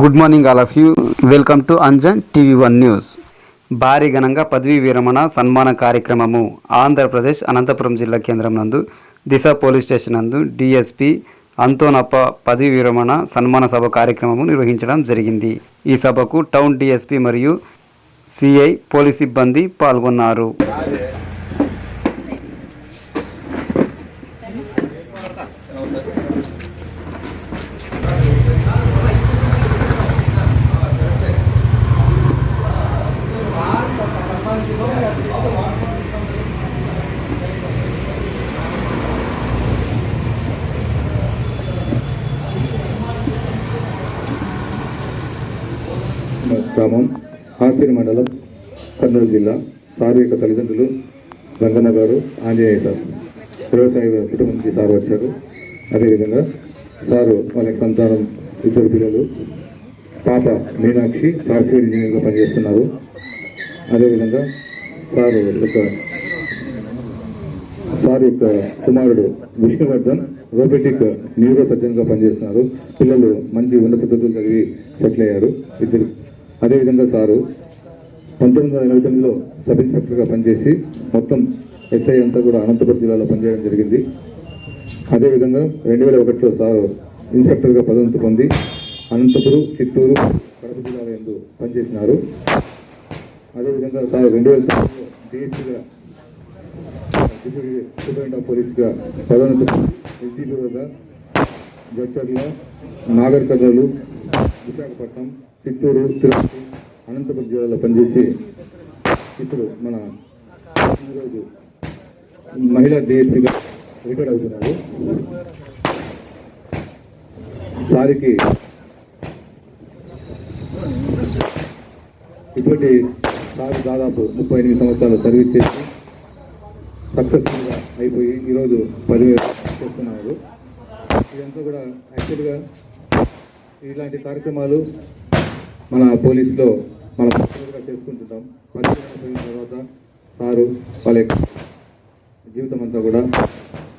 Good morning all of you. Welcome to Anjan TV one news. భారీ ఘనంగా పదవీ విరమణ సన్మాన కార్యక్రమము ఆంధ్రప్రదేశ్ అనంతపురం జిల్లా కేంద్రం నందు దిశ పోలీస్ స్టేషన్ నందు డిఎస్పి అంతోనప్ప పదవీ విరమణ సన్మాన సభ కార్యక్రమము నిర్వహించడం జరిగింది. ఈ సభకు టౌన్ డిఎస్పి మరియు సిఐ పోలీస్ సిబ్బంది పాల్గొన్నారు. మండలం కర్నూలు జిల్లా సారు యొక్క తల్లిదండ్రులు రంగన్న గారు ఆంజనేయ సార్. వ్యవసాయ కుటుంబం నుంచి సార్ వచ్చారు. అదేవిధంగా సారు వాళ్ళకి సంతానం ఇద్దరు పిల్లలు. పాప మీనాక్షి సాఫ్ట్వేర్ ఇంజనీర్గా పనిచేస్తున్నారు. అదేవిధంగా సారు యొక్క సార్ యొక్క కుమారుడు విష్ణువర్ధన్ రోబోటిక్ న్యూరో సర్జన్గా పనిచేస్తున్నారు. పిల్లలు మంచి ఉన్నత చదువులు చదివి సెటిల్ అయ్యారు. ఇద్దరు అదేవిధంగా సారు పంతొమ్మిది వందల ఎనభై తొమ్మిదిలో సబ్ ఇన్స్పెక్టర్గా పనిచేసి మొత్తం ఎస్ఐ అంతా కూడా అనంతపురం జిల్లాలో పనిచేయడం జరిగింది. అదేవిధంగా రెండు వేల ఒకటిలో సార్ ఇన్స్పెక్టర్గా పదోన్నతి పొంది అనంతపురం చిత్తూరు కడప జిల్లాలో ఎందు పనిచేసినారు. అదేవిధంగా సార్ రెండు వేల తొమ్మిదిలో డిప్యూటీ సూపరింటెండెంట్ ఆఫ్ పోలీస్గా పదోన్నతి ఎస్డీపీగా జడ్చర్ల నాగర్ కర్నూలు విశాఖపట్నం చిత్తూరు తిరుపతి అనంతపురం జిల్లాలో పనిచేసి ఇప్పుడు మన ఈరోజు మహిళా డిఎస్పీగా రిటైర్ అవుతున్నారు. సారికి ఇటువంటి సార్ దాదాపు ముప్పై ఎనిమిది సంవత్సరాలు సర్వీస్ చేసి సక్సెస్ఫుల్గా అయిపోయి ఈరోజు పదివేలు చేస్తున్నారు. ఇదంతా కూడా యాక్చువల్గా ఇలాంటి కార్యక్రమాలు మన పోలీసులో మన పర్సనల్గా చేసుకుంటుంటాం పరిశీలన తర్వాత సారు వాళ్ళ జీవితం అంతా కూడా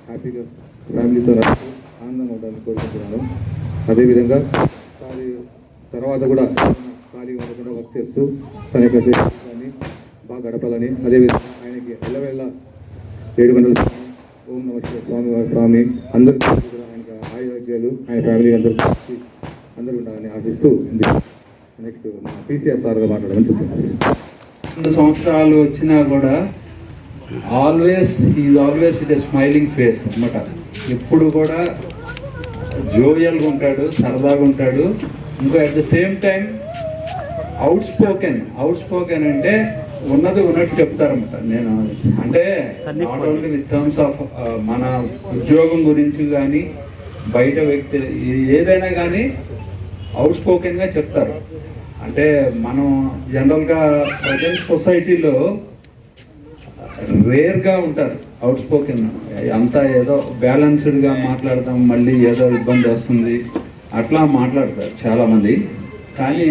హ్యాపీగా ఫ్యామిలీతో రాసి ఆనందంగా ఉండాలని కోరుకుంటున్నాను. అదేవిధంగా సారి తర్వాత కూడా ఖాళీగా ఉండకుండా వర్క్ చేస్తూ తన యొక్క జీవితాన్ని బాగా గడపాలని అదేవిధంగా ఆయనకి ఎల్లవేళ ఏడు గంటల ఓం నమ స్వామి వారి స్వామి అందరికీ కూడా ఆయనకి ఆయుర్వేద్యాలు ఆయన ఫ్యామిలీ అందరూ అందరూ ఉండాలని ఆశిస్తూ ఉంది నెక్స్ట్ పీసీఆర్ మాట్లాడమని రెండు సంవత్సరాలు వచ్చినా కూడా always is always with a smiling face అన్నమాట. ఎప్పుడు కూడా జోవియల్గా ఉంటాడు సరదాగా ఉంటాడు. ఇంకా at the same time out spoken out spoken అంటే ఉన్నది ఉన్నట్టు చెప్తారన్నమాట. నేను అంటే not only with terms of మన ఉద్యోగం గురించి కానీ బయట వ్యక్తి ఏదైనా కానీ అవుట్ స్పోకెన్గా చెప్తారు. అంటే మనం జనరల్గా ప్రజెంట్ సొసైటీలో రేర్గా ఉంటారు అవుట్ స్పోకెన్ అంతా ఏదో బ్యాలెన్స్డ్గా మాట్లాడదాం మళ్ళీ ఏదో ఇబ్బంది వస్తుంది. అట్లా మాట్లాడతారు చాలామంది. కానీ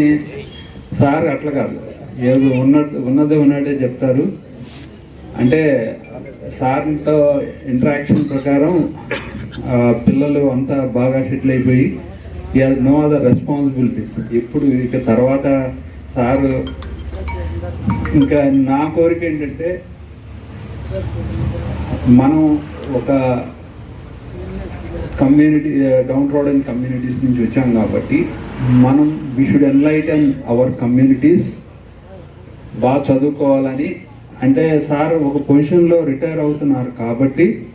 సార్ అట్లా కాదు. ఏదో ఉన్నట్టు ఉన్నదే ఉన్నట్టే చెప్తారు. అంటే సార్తో ఇంటరాక్షన్ ప్రకారం పిల్లలు అంతా బాగా సెటిల్ అయిపోయి నో అదర్ రెస్పాన్సిబిలిటీస్ ఇప్పుడు ఇక తర్వాత సారు ఇంకా నా కోరిక ఏంటంటే మనం ఒక community down road and communities నుంచి వచ్చాం కాబట్టి మనం we should enlighten our communities బాగా చదువుకోవాలని. అంటే సార్ ఒక పొజిషన్లో రిటైర్ అవుతున్నారు కాబట్టి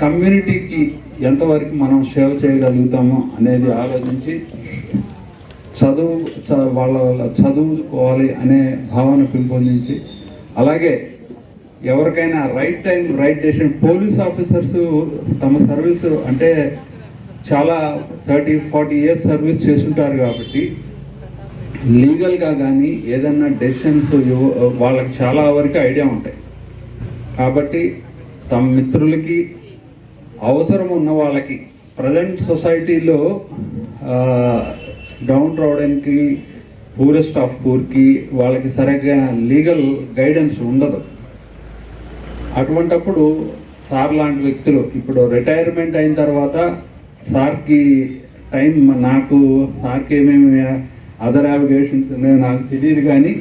కమ్యూనిటీకి ఎంతవరకు మనం సేవ చేయగలుగుతామో అనేది ఆలోచించి చదువు చ- వాళ్ళ వాళ్ళ చదువుకోవాలి అనే భావన పెంపొందించి అలాగే ఎవరికైనా right time right decision police officers తమ సర్వీస్ అంటే చాలా థర్టీ ఫార్టీ ఇయర్స్ సర్వీస్ చేస్తుంటారు కాబట్టి లీగల్గా కానీ ఏదన్నా డెసిషన్స్ వాళ్ళకి చాలా వరకు ఐడియా ఉంటాయి. కాబట్టి తమ మిత్రులకి అవసరం ఉన్న వాళ్ళకి. ప్రజెంట్ సొసైటీలో డౌన్ రావడానికి పూరెస్ట్ ఆఫ్ పూర్కి వాళ్ళకి సరిగ్గా లీగల్ గైడెన్స్ ఉండదు. అటువంటప్పుడు సార్ లాంటి వ్యక్తులు ఇప్పుడు రిటైర్మెంట్ అయిన తర్వాత సార్కి టైం నాకు సార్కి ఏమేమి అదర్ యావిగేషన్స్ ఉన్నాయో నాకు తెలియదు కానీ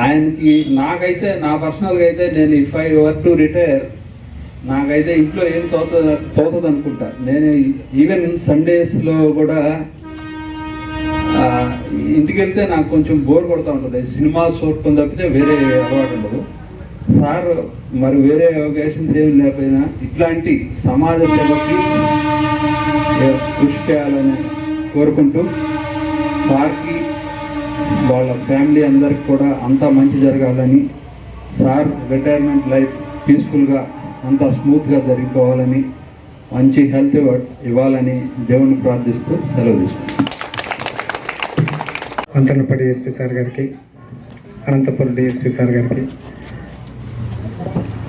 ఆయనకి నాకైతే నా పర్సనల్గా అయితే నేను if I were to retire నాకైతే ఇంట్లో ఏం తోచ తోచదు అనుకుంటా నేను ఈవెన్ సండేస్లో కూడా ఇంటికి వెళ్తే నాకు కొంచెం బోర్ కొడుతూ ఉంటుంది. సినిమా చూడటం తప్పితే వేరే అలవాటు ఉండదు. సార్ మరి వేరే అవకాశం ఏమి లేకపోయినా ఇట్లాంటి సమాజ సేవకి కృషి చేయాలని కోరుకుంటూ సార్కి వాళ్ళ ఫ్యామిలీ అందరికి కూడా అంతా మంచి జరగాలని సార్ రిటైర్మెంట్ లైఫ్ పీస్ఫుల్గా అంతా స్మూత్గా జరిగిపోవాలని మంచి హెల్త్ ఇవ్వాలని దేవుని ప్రార్థిస్తూ సెలవు తీసుకుంటాం అంతనపల్లి ఎస్పీ సార్ గారికి అనంతపురం డిఎస్పీ సార్ గారికి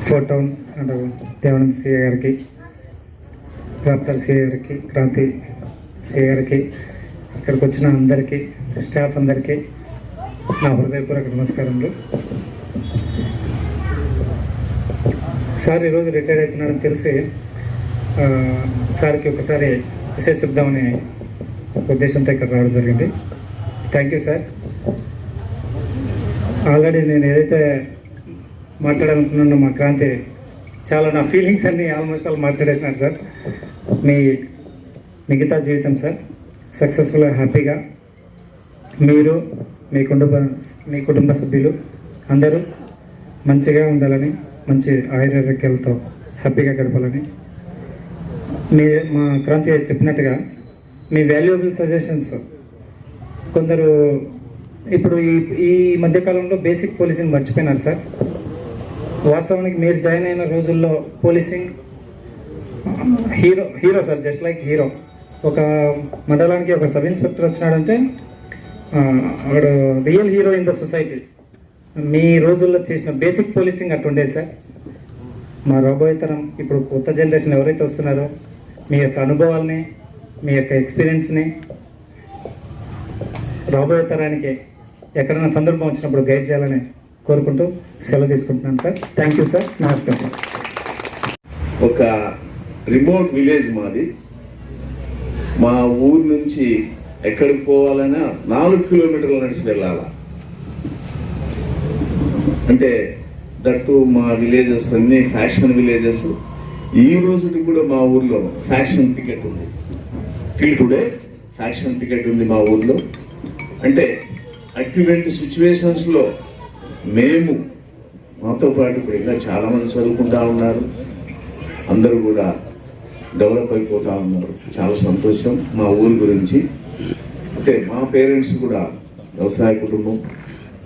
four town and Devanand CA గారికి రాప్తాల్ సిఏ గారికి క్రాంతి సిఏ గారికి ఇక్కడికి వచ్చిన అందరికీ స్టాఫ్ అందరికీ నా హృదయపూర్వక నమస్కారములు. సార్ ఈరోజు రిటైర్ అవుతున్నాడని తెలిసి సార్కి ఒకసారి మెసేజ్ చెప్దామనే ఉద్దేశంతో ఇక్కడ రావడం జరిగింది. Thank you sir. ఆల్రెడీ నేను ఏదైతే మాట్లాడాలనుకున్నానో మా క్రాంతి చాలా నా ఫీలింగ్స్ అన్నీ ఆల్మోస్ట్ ఆల్ మాట్లాడేసినారు సార్. మీ మిగతా జీవితం సార్ సక్సెస్ఫుల్గా హ్యాపీగా మీరు మీ కుటుంబ మీ కుటుంబ సభ్యులు అందరూ మంచిగా ఉండాలని మంచి ఆయుర్వేదికలతో హ్యాపీగా గడపాలని. మీ మా క్రాంతి చెప్పినట్టుగా మీ వాల్యుయబుల్ సజెషన్స్ కొందరు ఇప్పుడు ఈ ఈ మధ్యకాలంలో బేసిక్ పోలీసింగ్ మర్చిపోయినారు సార్. వాస్తవానికి మీరు జాయిన్ అయిన రోజుల్లో policing hero hero sir just like hero ఒక మండలానికి ఒక సబ్ ఇన్స్పెక్టర్ వచ్చినాడంటే ఆడు real hero in the society మీ రోజుల్లో చేసిన బేసిక్ పోలీసింగ్ అట్టుండేది సార్? మా రాబోయే తరం ఇప్పుడు కొత్త జనరేషన్ ఎవరైతే వస్తున్నారో మీ యొక్క అనుభవాల్ని మీ యొక్క ఎక్స్పీరియన్స్ని రాబోయే తరానికి ఎక్కడైనా సందర్భం వచ్చినప్పుడు గైడ్ చేయాలని కోరుకుంటూ సెలవు తీసుకుంటున్నాను సార్. థ్యాంక్ యూ సార్ నమస్తే సార్ ఒక రిమోట్ విలేజ్ మాది. మా ఊరు నుంచి ఎక్కడికి పోవాలన్నా నాలుగు కిలోమీటర్లు నడిచి వెళ్ళాలా. అంటే దట్టు మా విలేజెస్ అన్ని ఫ్యాషన్ విలేజెస్. ఈ రోజుకి కూడా మా ఊర్లో ఫ్యాషన్ టికెట్ ఉంది. టిల్ టుడే ఫ్యాక్షన్ టికెట్ ఉంది మా ఊర్లో. అంటే అటువంటి సిచ్యువేషన్స్లో మేము మాతో పాటు ఇప్పుడు ఇంకా చాలామంది చదువుకుంటా ఉన్నారు. అందరూ కూడా డెవలప్ అయిపోతూ ఉన్నారు. చాలా సంతోషం మా ఊరి గురించి. అయితే మా పేరెంట్స్ కూడా వ్యవసాయ కుటుంబం.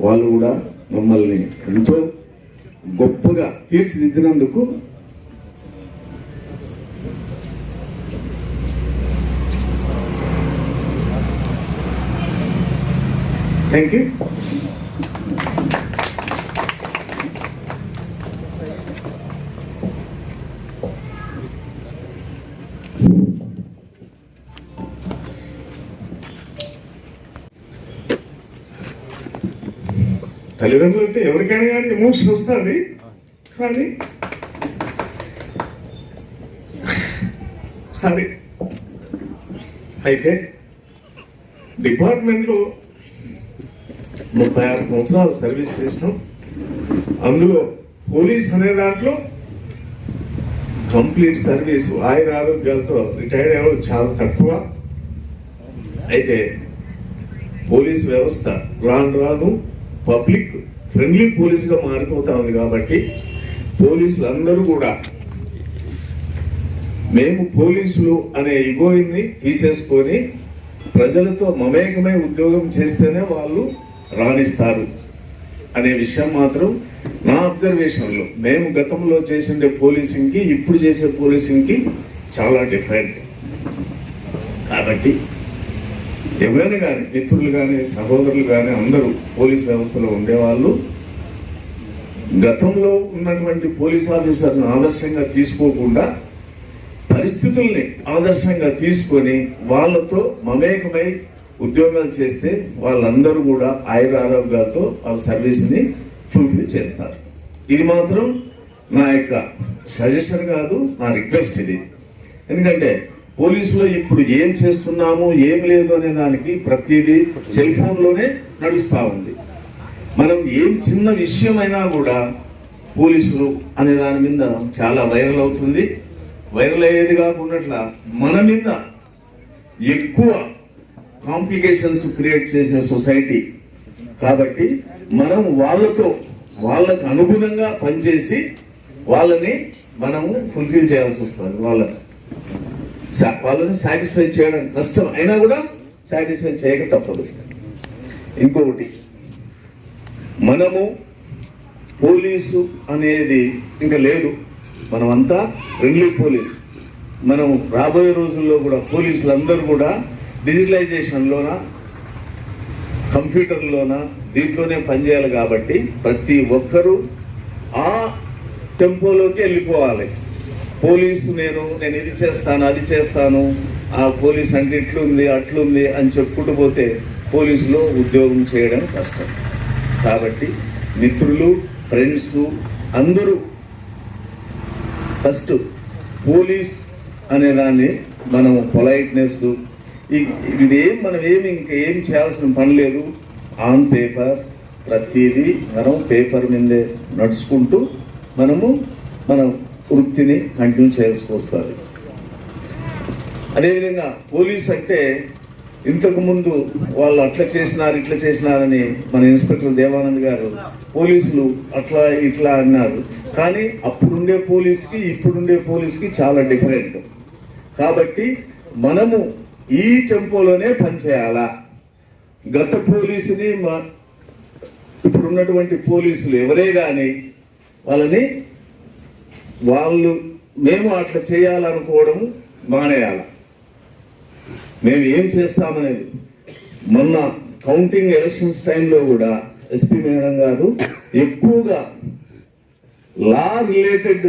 వాళ్ళు కూడా మమ్మల్ని ఎంతో గొప్పగా తీర్చిదిద్దినందుకు థ్యాంక్ యూ తల్లిదండ్రులు అంటే ఎవరికైనా కానీ ఎమోషన్ వస్తుంది. కానీ సరే. అయితే డిపార్ట్మెంట్లో ముప్పై ఆరు సంవత్సరాలు సర్వీస్ చేసినాం. అందులో పోలీస్ అనే దాంట్లో కంప్లీట్ సర్వీస్ ఆయుర ఆరోగ్యాలతో రిటైర్డ్ అవ్వడం చాలా తక్కువ. అయితే పోలీస్ వ్యవస్థ రాను రాను పబ్లిక్ ఫ్రెండ్లీ పోలీసుగా మారిపోతా ఉంది కాబట్టి పోలీసులు అందరూ కూడా మేము పోలీసులు అనే ఇగోయిని తీసేసుకొని ప్రజలతో మమేకమై ఉద్యోగం చేస్తేనే వాళ్ళు రాణిస్తారు అనే విషయం మాత్రం నా అబ్జర్వేషన్లో. మేము గతంలో చేసిండే పోలీసింగ్కి ఇప్పుడు చేసే పోలీసింగ్కి చాలా డిఫరెంట్. కాబట్టి ఎవరైనా కానీ మిత్రులు కానీ సహోదరులు కానీ అందరూ పోలీస్ వ్యవస్థలో ఉండేవాళ్ళు. గతంలో ఉన్నటువంటి పోలీస్ ఆఫీసర్ని ఆదర్శంగా తీసుకోకుండా పరిస్థితుల్ని ఆదర్శంగా తీసుకొని వాళ్ళతో మమేకమై ఉద్యోగాలు చేస్తే వాళ్ళందరూ కూడా ఆయుర ఆరోగ్యాలతో వాళ్ళ సర్వీస్ని ఫుల్ఫిల్ చేస్తారు. ఇది మాత్రం నా యొక్క సజెషన్ కాదు నా రిక్వెస్ట్ ఇది. ఎందుకంటే పోలీసులో ఇప్పుడు ఏం చేస్తున్నాము ఏం లేదు అనే దానికి ప్రతిదీ సెల్ ఫోన్లోనే నడుస్తూ ఉంది. మనం ఏం చిన్న విషయమైనా కూడా పోలీసులు అనే దాని మీద చాలా వైరల్ అవుతుంది. వైరల్ అయ్యేది కాకుండా మన మీద ఎక్కువ కాంప్లికేషన్స్ క్రియేట్ చేసే సొసైటీ. కాబట్టి మనం వాళ్ళతో వాళ్ళకు అనుగుణంగా పనిచేసి వాళ్ళని మనము ఫుల్ఫిల్ చేయాల్సి వస్తుంది వాళ్ళని వాళ్ళని సాటిస్ఫై చేయడం కష్టం అయినా కూడా సాటిస్ఫై చేయక తప్పదు. ఇంకొకటి మనము పోలీసు అనేది ఇంకా లేదు. మనమంతా ఫ్రెండ్లీ పోలీస్. మనం రాబోయే రోజుల్లో కూడా పోలీసులు అందరూ కూడా డిజిటలైజేషన్లోన కంప్యూటర్లోన దీంట్లోనే పనిచేయాలి కాబట్టి ప్రతి ఒక్కరూ ఆ టెంపోలోకి వెళ్ళిపోవాలి. పోలీసు నేను నేను ఇది చేస్తాను అది చేస్తాను. ఆ పోలీస్ అంటే ఇట్లుంది అట్లుంది అని చెప్పుకుంటూ పోతే పోలీసులో ఉద్యోగం చేయడం కష్టం. కాబట్టి మిత్రులు ఫ్రెండ్స్ అందరూ ఫస్ట్ పోలీస్ అనే దాన్ని మనం పొలైట్నెస్ ఇదేం మనం ఏమి ఇంకా ఏం చేయాల్సిన పని లేదు. ఆన్ పేపర్ ప్రతిదీ మనం పేపర్ మీదే నడుచుకుంటూ మనము మనం వృత్తిని కంటిన్యూ చేయాల్సి వస్తుంది అదేవిధంగా పోలీస్ అంటే ఇంతకుముందు వాళ్ళు అట్లా చేసినారు ఇట్లా చేసినారని మన ఇన్స్పెక్టర్ దేవానంద్ గారు పోలీసులు అట్లా ఇట్లా అన్నారు. కానీ అప్పుడుండే పోలీస్కి ఇప్పుడుండే పోలీస్కి చాలా డిఫరెంట్. కాబట్టి మనము ఈ టెంపోలోనే పనిచేయాలా? గత పోలీసుని మా ఇప్పుడున్నటువంటి పోలీసులు ఎవరే కానీ వాళ్ళని వాళ్ళు మేము అట్లా చేయాలనుకోవడం మానేయాలి. మేము ఏం చేస్తామనేది. మొన్న కౌంటింగ్ ఎలక్షన్స్ టైంలో కూడా ఎస్పీ మేడం గారు ఎక్కువగా లా రిలేటెడ్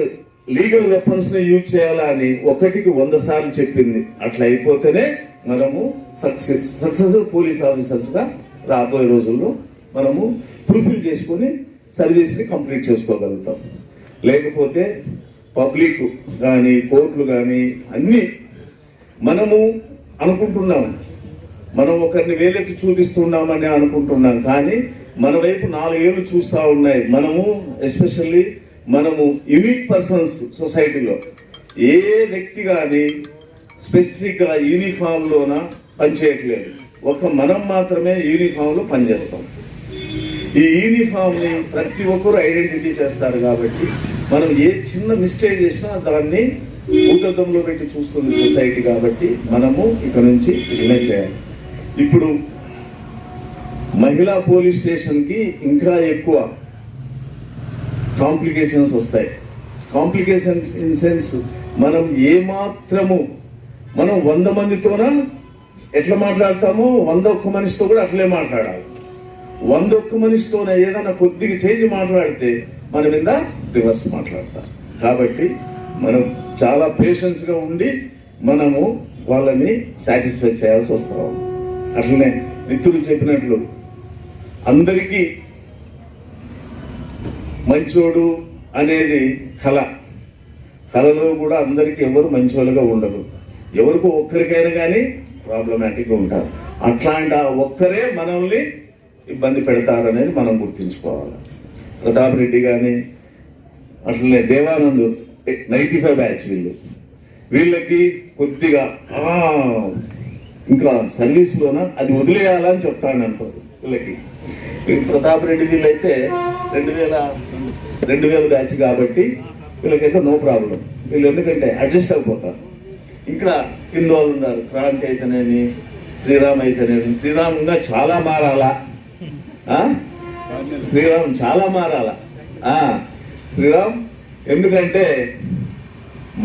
లీగల్ వెపన్స్ని యూజ్ చేయాలా అని ఒకటికి వంద సార్లు చెప్పింది. అట్లా అయిపోతేనే మనము సక్సెస్ సక్సెస్ఫుల్ పోలీస్ ఆఫీసర్స్గా రాబోయే రోజుల్లో మనము ఫుల్ఫిల్ చేసుకొని సర్వీస్ని కంప్లీట్ చేసుకోగలుగుతాం. లేకపోతే పబ్లిక్ కానీ కోర్టులు కానీ అన్నీ మనము అనుకుంటున్నాం. మనం ఒకరిని వేలెత్తి చూపిస్తున్నామని అనుకుంటున్నాం. కానీ మన వైపు నాలుగేళ్ళు చూస్తూ ఉన్నాయి. మనము ఎస్పెషల్లీ మనము యూనిక్ పర్సన్స్ సొసైటీలో. ఏ వ్యక్తి కానీ స్పెసిఫిక్గా యూనిఫామ్లోన పనిచేయట్లేదు. ఒక మనం మాత్రమే యూనిఫామ్లో పనిచేస్తాం. ఈ యూనిఫామ్ని ప్రతి ఒక్కరు ఐడెంటిటీ చేస్తారు కాబట్టి మనం ఏ చిన్న మిస్టేక్ చేసినా దాన్ని భూతద్దంలో పెట్టి చూస్తుంది సొసైటీ కాబట్టి మనము ఇక్కడ నుంచి ఇట్లనే చేయాలి. ఇప్పుడు మహిళా పోలీస్ స్టేషన్కి ఇంకా ఎక్కువ కాంప్లికేషన్స్ వస్తాయి. కాంప్లికేషన్ ఇన్ సెన్స్ మనం ఏమాత్రము మనం వంద మందితోన ఎట్లా మాట్లాడతామో వంద ఒక్క మనిషితో కూడా అట్లే మాట్లాడాలి. వంద ఒక్క మనిషితోనే ఏదైనా కొద్దిగా చేంజ్ మాట్లాడితే మన మీద రివర్స్ మాట్లాడతారు. కాబట్టి మనం చాలా పేషెన్స్గా ఉండి మనము వాళ్ళని సాటిస్ఫై చేయాల్సి వస్తాం అట్లనే మిత్రులు చెప్పినట్లు అందరికీ మంచోడు అనేది కళ. కళలో కూడా అందరికీ ఎవరు మంచోళ్ళుగా ఉండరు. ఎవరికో ఒక్కరికైనా కానీ ప్రాబ్లమాటిక్గా ఉంటారు. అట్లాంటి ఆ ఒక్కరే మనల్ని ఇబ్బంది పెడతారు అనేది మనం గుర్తుంచుకోవాలి. ప్రతాప్ రెడ్డి కానీ అట్లనే దేవానంద్ నైంటీ ఫైవ్ బ్యాచ్ వీళ్ళు. వీళ్ళకి కొద్దిగా ఇంకా సర్వీస్లోన? అది వదిలేయాలని చెప్తాను అంటారు వీళ్ళకి. ప్రతాప్ రెడ్డి వీళ్ళైతే రెండు వేల రెండు వేల బ్యాచ్ కాబట్టి వీళ్ళకైతే నో ప్రాబ్లం. వీళ్ళు ఎందుకంటే అడ్జస్ట్ అయిపోతారు. ఇక్కడ కింద వాళ్ళు ఉన్నారు క్రాంతి అయితేనేమి శ్రీరామ్ అయితేనేమి. శ్రీరామ్ ఇంకా చాలా మారాలా? శ్రీరామ్ చాలా మారాలా? శ్రీరామ్ ఎందుకంటే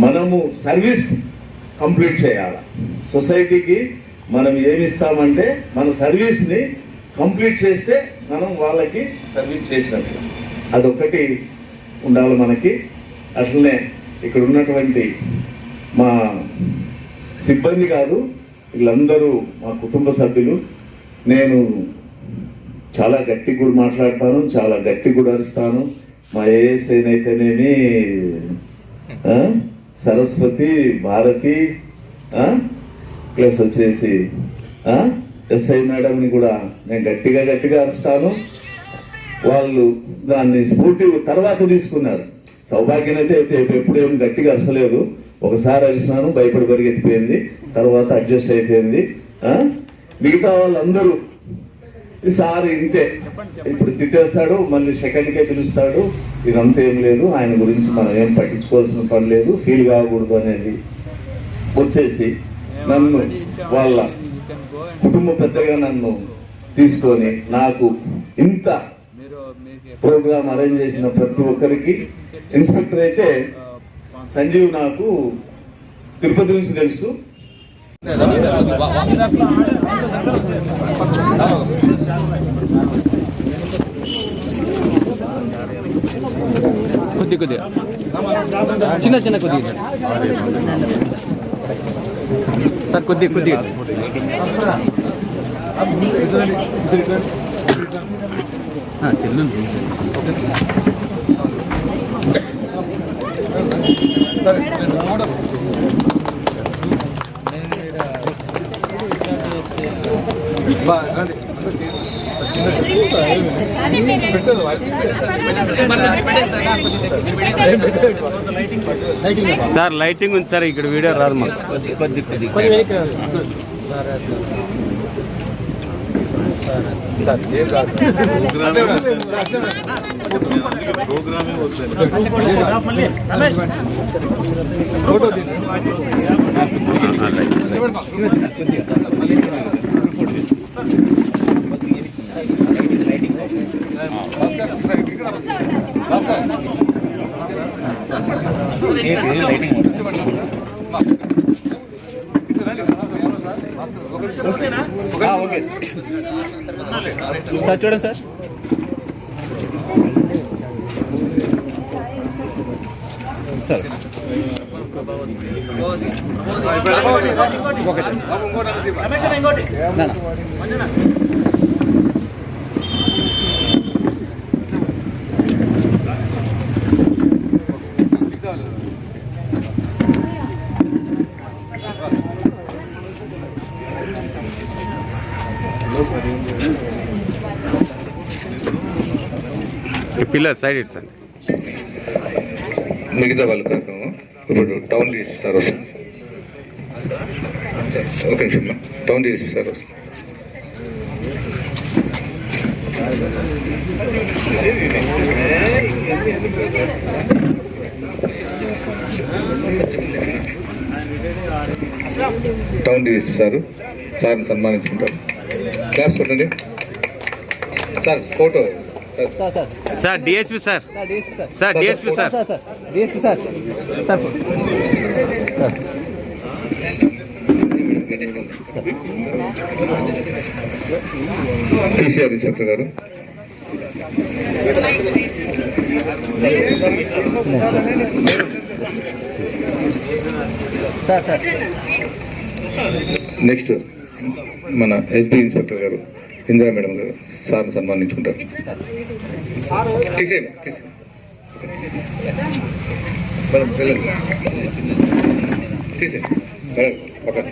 మనము సర్వీస్ కంప్లీట్ చేయాలి? సొసైటీకి మనం ఏమిస్తామంటే మన సర్వీస్ని కంప్లీట్ చేస్తే మనం వాళ్ళకి సర్వీస్ చేసినట్లు అదొకటి ఉండాలి మనకి. అట్లనే ఇక్కడ ఉన్నటువంటి మా సిబ్బంది కాదు వీళ్ళందరూ మా కుటుంబ సభ్యులు నేను చాలా గట్టి కూడా మాట్లాడతాను చాలా గట్టి కూడా అరుస్తాను. మా ఏఎస్ఐనైతేనేమి సరస్వతి భారతి ప్లస్ వచ్చేసి ఎస్ఐ మేడంని కూడా నేను గట్టిగా గట్టిగా అరుస్తాను. వాళ్ళు దాన్ని స్ఫూర్తి తర్వాత తీసుకున్నారు. సౌభాగ్యం అయితే ఎప్పుడేం గట్టిగా అరసలేదు. ఒకసారి అరిసినాను భయపడి పరిగెత్తిపోయింది. తర్వాత అడ్జస్ట్ అయిపోయింది. మిగతా వాళ్ళందరూ ఈసారి ఇంతే. ఇప్పుడు తిట్టేస్తాడు మళ్ళీ సెకండ్కే పిలుస్తాడు. ఇదంతా ఏం లేదు. ఆయన గురించి మనం ఏం పట్టించుకోవాల్సిన పని లేదు. ఫీల్ కాకూడదు అనేది వచ్చేసి నన్ను వాళ్ళ కుటుంబ పెద్దగా నన్ను తీసుకొని నాకు ఇంత ప్రోగ్రామ్ అరేంజ్ చేసిన ప్రతి ఒక్కరికి ఇన్స్పెక్టర్ అయితే సంజీవ్ నాకు తిరుపతి నుంచి తెలుసు. కొద్ది కొద్దిగా. చిన్న చిన్న కొద్దిగా. సార్ కొద్ది కొద్దిగా. ఆ, బాగా సార్ లైటింగ్ ఉంది సార్ ఇక్కడ వీడియో రాదు మాకు. కొద్ది కొద్ది ఫోటో సార్ చూడండి సార్. పిల్లర్ సైడ్ ఇట్స్ అండి మిగతా వాళ్ళ కార్యక్రమం ఇప్పుడు టౌన్ డిఎస్పీ సార్ వస్తుంది ఒక నిమిషం టౌన్ డిఎస్పీ సార్ వస్తుంది టౌన్ డిఎస్పీ సార్ సార్ని సన్మానించుకుంటారు. క్లాస్ కొట్టండి. Sir photo sir sir DSP sir sir. DSP sir. DSP sir sir. TCR inspector గారు. Sir sir. నెక్స్ట్ మన ఎస్బీ ఇన్స్పెక్టర్ గారు. ఇందిరా మేడం గారు సార్ని సన్మానించుకుంటారు. తీసేయండి తీసే మేడం వెళ్ళండి. తీసేయండి. పక్కన.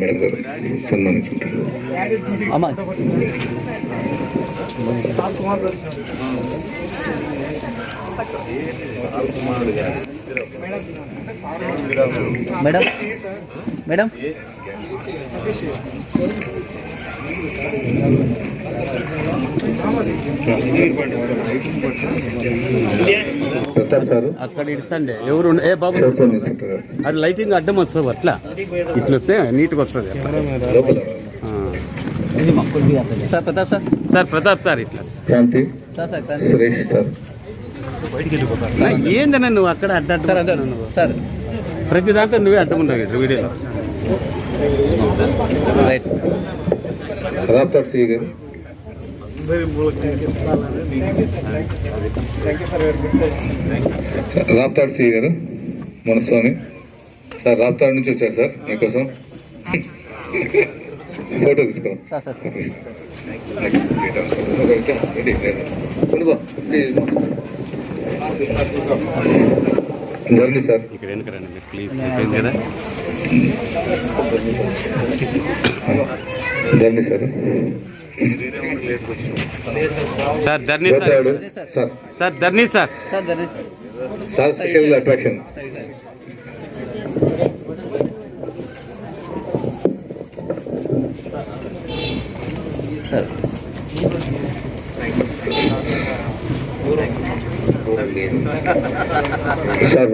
మేడం గారు సన్మానించుకుంటారు. మేడం? మేడం? ప్రతాప్ సారు? అక్కడ ఇడ్సండి ఎవరు ఏ బాబు? అది లైటింగ్ అడ్డం వస్తుంది అట్లా. ఇట్లా వస్తే నీట్గా వస్తుంది. Sir Pratap sir. Sir Pratap sir ఇట్లా. Kranti. Sir sir Suresh sir. ఏందన్నా నువ్వు అక్కడ అడ్డ సార్? సార్ ప్రతి దాంట్లో నువ్వే అడ్డం ఉండవు వీడియోలో రైట్ రాప్తాడ్ సి గారు రాప్తాడ్ సి గారు మునస్వామి సార్ రాప్తాడ్ నుంచి వచ్చారు సార్ మీకోసం ఫోటో తీసుకో సార్ సార్ జర్నీ సార్? ఇక్కడ ఎందుకు రండి మీరు? ప్లీజ్ అయిపోయింది కదా? Journey sir. సార్ ధర్నీ sir. Sir. Dharani sir. Sir special attraction. Sir